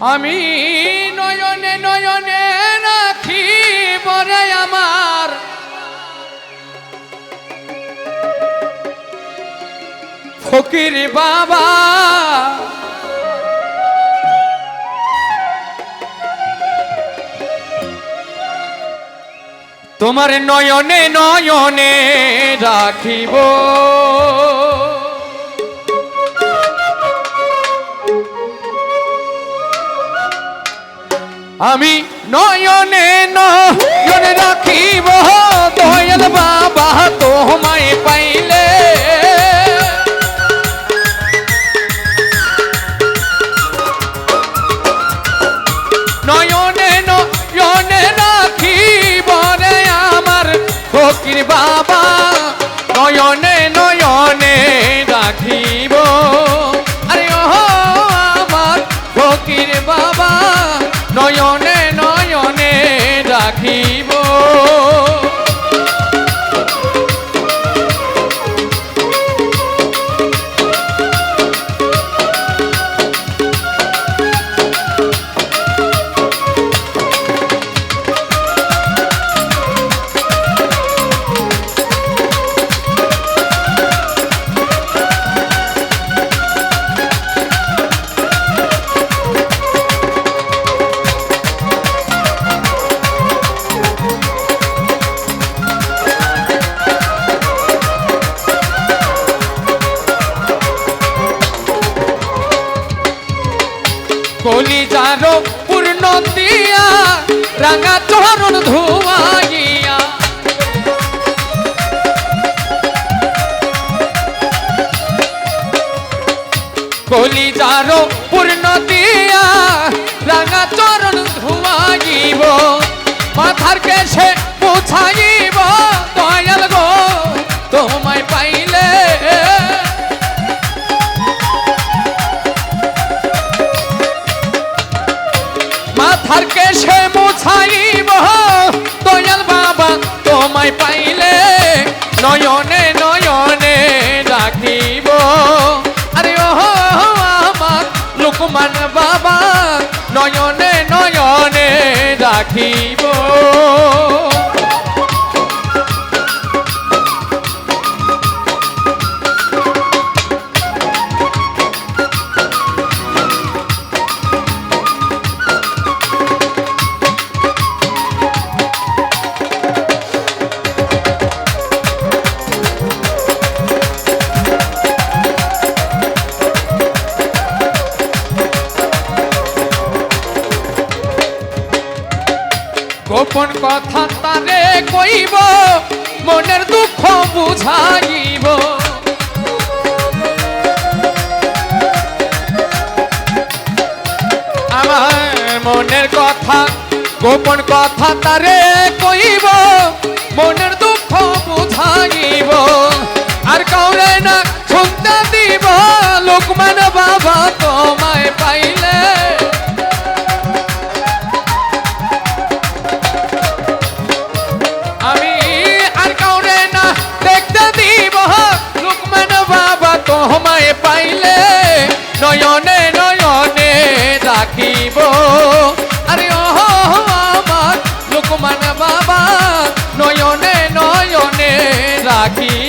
আমি নয়নে নয়নে রাখি পরে আমার। ফকির বাবা তোমার নয়নে নয়নে রাখিব। আমি নয়নে নয়নে রাখিব দয়াল বাবা তোমায় পাইলে কেশে পুছাইব দয়াল গো, তোমায় পাইলে। মাথার কেশে মুছাইব দয়াল বাবা, তোমায় পাইলে। নয়নে নয়নে রাখিব আরে ও আমার লোকমান বাবা নয়নে রাখিব গোপন কথা তারে কইব, মনের দুঃখ বুঝাইব। মনের কথা, গোপন কথা তারে কইব, মনের দুঃখ বুঝাইব। আর কাউরে না তোমায় পাইলে নয়নে নয়নে রাখিব। আরে ও আমার লুকমান বাবা নয়নে নয়নে রাখিব।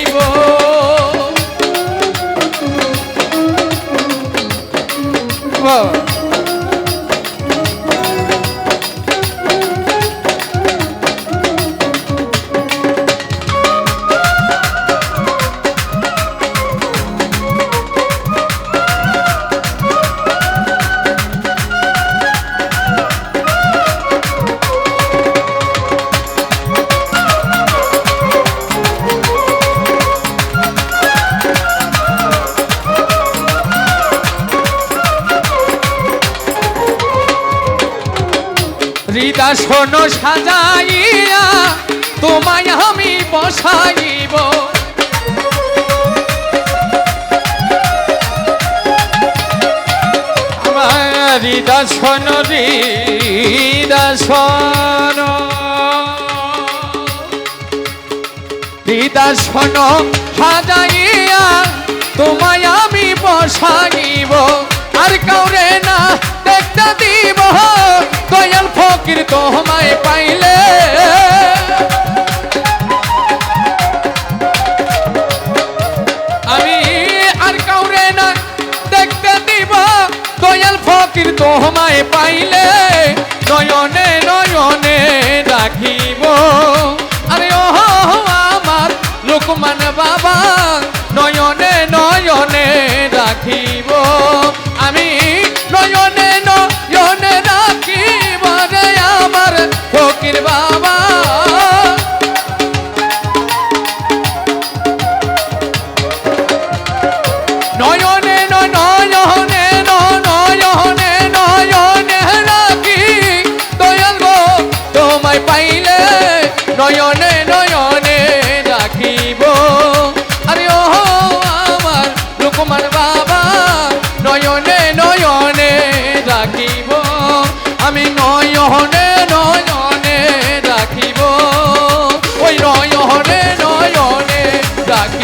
শোনো সাজাইয়া, তোমায় আমি বসাইব। শোনো হৃদা শোনো, সাজাইয়া, তোমায় আমি বসাইব। আর কাউরে না দেখতে দিব ফকির তোমায় পাইলে। আমি আর কাউরে না দেখতে দিব, দয়াল ফকির তোমায় পাইলে। নয়নে নয়নে রাখিব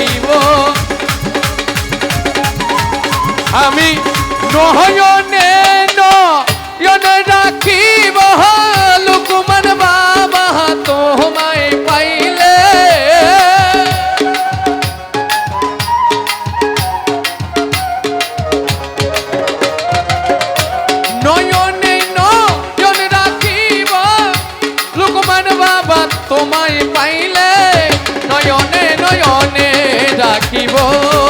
রাখিব আমি নহয়নে নয়নে রাখিব লুকুমান বাবা, তোমায় পাইলে। নয়নে নয়নে রাখিব লুকুমান বাবা, তোমায় পাইলে। নয়নে নয়নে রাখিব